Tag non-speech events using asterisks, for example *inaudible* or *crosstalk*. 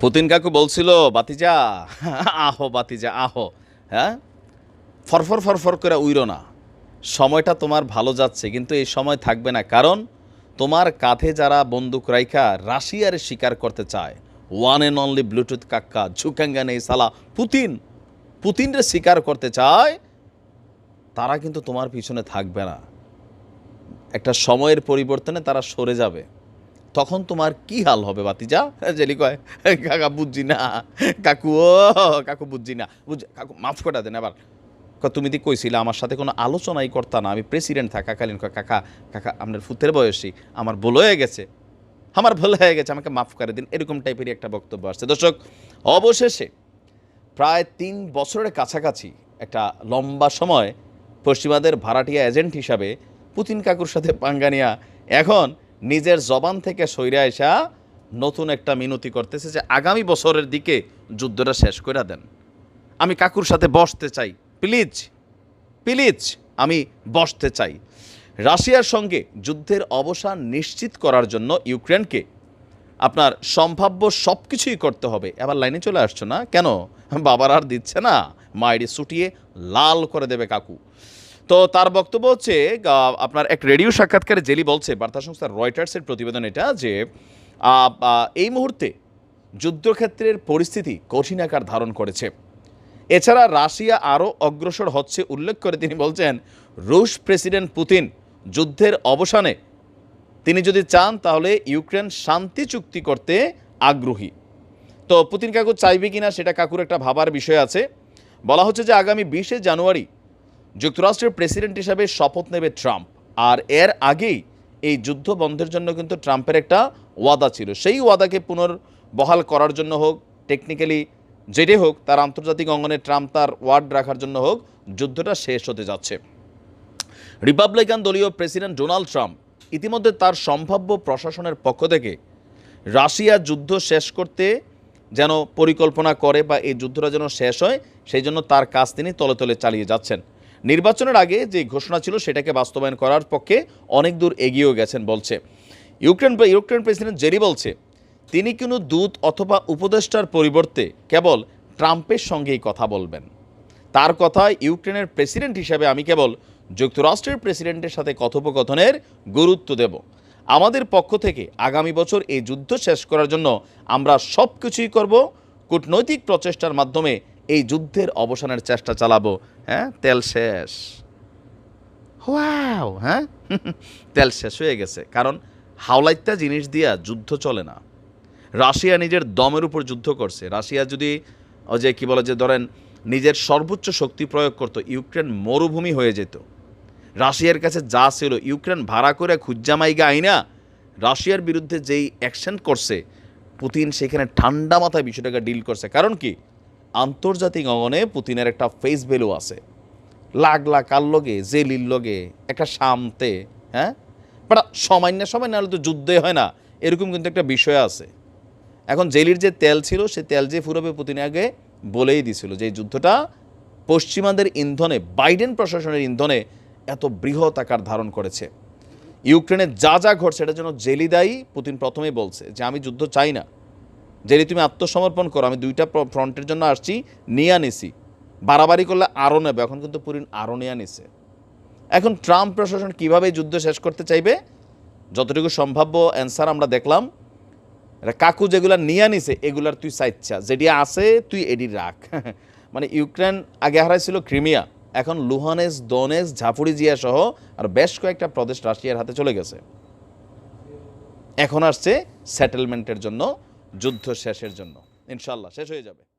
Putin কাকু বলছিল, বাতিজা, আহো বাতিজা, আহো। হ্যাঁ? ফরফর ফরফর করে উইরো না। সময়টা তোমার ভালো যাচ্ছে, কিন্তু এই সময় থাকবে না, কারণ তোমার কাঁধে যারা বন্দুক রাইখা রাশিয়ার শিকার করতে চায় ওয়ান অ্যান্ড অনলি ব্লুটুথ কাক্কা, ঝুকাঙ্গা নেই সালা, পুতিন, পুতিনরে শিকার করতে চায়, তারা কিন্তু তোমার পিছনে থাকবে না। একটা সময়ের পরিবর্তনে তারা সরে যাবে। তখন তোমার কি হাল হবে বাতিজা জেলি কয়, কাকা, বুঝছি না। কাকু, ও, কাকু, বুঝছি না। বুঝ, কাকু, মাফ করে দেন আবার তুমি দি কইছিলে, আমার সাথে কোনো আলোচনাই করতা না। আমি প্রেসিডেন্ট থাকাকালীন কাকা কাকা, আপনার ফুতের বয়সী, আমার ভুল হয়ে গেছে। আমার ভুল হয়ে গেছে, আমাকে মাফ করে দিন। এরকম টাইপেরই একটা বক্তব্য আসছে। দর্শক, অবশেষে প্রায় তিন বছরের কাছাকাছি একটা লম্বা সময় পশ্চিমাদের ভাড়াটিয়া এজেন্ট হিসাবে পুতিন কাকুর সাথে পাঙ্গানিয়া এখন নিজের জবান থেকে সইরা এসা নতুন একটা মিনতি করতেছে যে আগামী বছরের দিকে যুদ্ধটা শেষ করে দেন। আমি কাকুর সাথে বসতে চাই। প্লিজ প্লিজ আমি বসতে চাই। রাশিয়ার সঙ্গে যুদ্ধের অবসান নিশ্চিত করার জন্য ইউক্রেনকে আপনার সম্ভাব্য সব কিছুই করতে হবে। এবার লাইনে চলে আসছো না? কেন? বাবার আর দিচ্ছে না। মায়েরই ছুটিয়ে লাল করে দেবে কাকু। তো তার বক্তব্য হচ্ছে আপনার এক রেডিও সাক্ষাৎকারে জেলি বলছে, বার্তা সংস্থা রয়টার্সের প্রতিবেদন এটা, যে এই মুহূর্তে যুদ্ধক্ষেত্রের পরিস্থিতি কঠিন আকার ধারণ করেছে। এছাড়া রাশিয়া আরও অগ্রসর হচ্ছে উল্লেখ করে তিনি বলছেন, রুশ প্রেসিডেন্ট পুতিন যুদ্ধের অবসানে তিনি যদি চান তাহলে ইউক্রেন শান্তি চুক্তি করতে আগ্রহী। তো পুতিন কাকু চাইবে কিনা সেটা কাকুর একটা ভাবার বিষয় আছে। বলা হচ্ছে যে আগামী বিশে জানুয়ারি যুক্তরাষ্ট্রের প্রেসিডেন্ট হিসাবে শপথ নেবে ট্রাম্প। আর এর আগেই এই যুদ্ধ বন্ধের জন্য কিন্তু ট্রাম্পের একটা ওয়াদা ছিল। সেই ওয়াদাকে পুনর্বহাল করার জন্য হোক টেকনিক্যালি যেটাই হোক, তার আন্তর্জাতিক অঙ্গনে ট্রাম্প তার ওয়ার্ড রাখার জন্য হোক, যুদ্ধটা শেষ হতে যাচ্ছে। রিপাবলিকান দলীয় প্রেসিডেন্ট ডোনাল্ড ট্রাম্প ইতিমধ্যে তার সম্ভাব্য প্রশাসনের পক্ষ থেকে রাশিয়া যুদ্ধ শেষ করতে যেন পরিকল্পনা করে বা এই যুদ্ধটা যেন শেষ হয়, সেই জন্য তার কাজ তিনি তলে তলে চালিয়ে যাচ্ছেন। নির্বাচনের আগে যে ঘোষণা ছিল সেটাকে বাস্তবায়ন করার পক্ষে অনেক দূর এগিয়েও গেছেন বলছে। ইউক্রেন ইউক্রেন প্রেসিডেন্ট জেরি বলছে, তিনি কোনো দূত অথবা উপদেষ্টার পরিবর্তে কেবল ট্রাম্পের সঙ্গেই কথা বলবেন। তার কথায় ইউক্রেনের প্রেসিডেন্ট হিসাবে আমি কেবল যুক্তরাষ্ট্রের প্রেসিডেন্টের সাথে কথোপকথনের গুরুত্ব দেব। আমাদের পক্ষ থেকে আগামী বছর এই যুদ্ধ শেষ করার জন্য আমরা সব কিছুই করব। কূটনৈতিক প্রচেষ্টার মাধ্যমে এই যুদ্ধের অবসানের চেষ্টা চালাবো। হ্যাঁ? তেল শেষ। ওয়াও হ্যাঁ? *laughs* তেল শেষ হয়ে গেছে। কারণ হাওলাইত্যা জিনিস দিয়া যুদ্ধ চলে না। রাশিয়া নিজের দমের উপর যুদ্ধ করছে। রাশিয়া যদি যে কী বলে যে ধরেন, নিজের সর্বোচ্চ শক্তি প্রয়োগ করতো, ইউক্রেন মরুভূমি হয়ে যেত। রাশিয়ার কাছে যা ছিল, ইউক্রেন ভাড়া করে খুজ্জামাইগা আইনা, রাশিয়ার বিরুদ্ধে যেই অ্যাকশন করছে, পুতিন সেখানে ঠান্ডা মাথায় বিষয়টাকে ডিল করছে। কারণ কি? আন্তর্জাতিক অঙ্গনে পুতিনের একটা ফেস ভ্যালু আছে। লাখ কার লগে, জেলির লগে, একটা সামতে হ্যাঁ? বাট সময় না সময় নাহলে তো যুদ্ধে হয় না, এরকম কিন্তু একটা বিষয় আছে। এখন জেলির যে তেল ছিল, সে তেল যে ফুরবে পুতিন আগে বলেই দিছিল যে যুদ্ধটা পশ্চিমাদের ইন্ধনে, বাইডেন প্রশাসনের ইন্ধনে এত বৃহৎ আকার ধারণ করেছে। ইউক্রেনে যা যা ঘটছে এটার জন্য জেলি দায়ী পুতিন প্রথমেই বলছে যে, আমি যুদ্ধ চাই না। জেলি তুমি আত্মসমর্পণ করো, আমি দুইটা ফ্রন্টের জন্য আসছি, নিয়ে আনিছি বাড়াবাড়ি করলে আরও নেবে, এখন কিন্তু পুতিন আরও নিয়ে আনিছে এখন ট্রাম্প প্রশাসন কীভাবে যুদ্ধ শেষ করতে চাইবে? যতটুকু সম্ভাব্য অ্যান্সার আমরা দেখলাম কাকু যেগুলা নিয়ে আনিছে এগুলার তুই চাইচ্ছা যেটি আছে তুই এডি রাখ। *laughs* মানে ইউক্রেন আগে হারাইছিল ক্রিমিয়া, এখন লুহানেস, দনেস, ঝাফুরিজিয়া সহ আর বেশ কয়েকটা প্রদেশ রাশিয়ার হাতে চলে গেছে। এখন আসছে সেটেলমেন্টের জন্য যুদ্ধ শেষের জন্য। ইনশাল্লাহ শেষ হয়ে যাবে।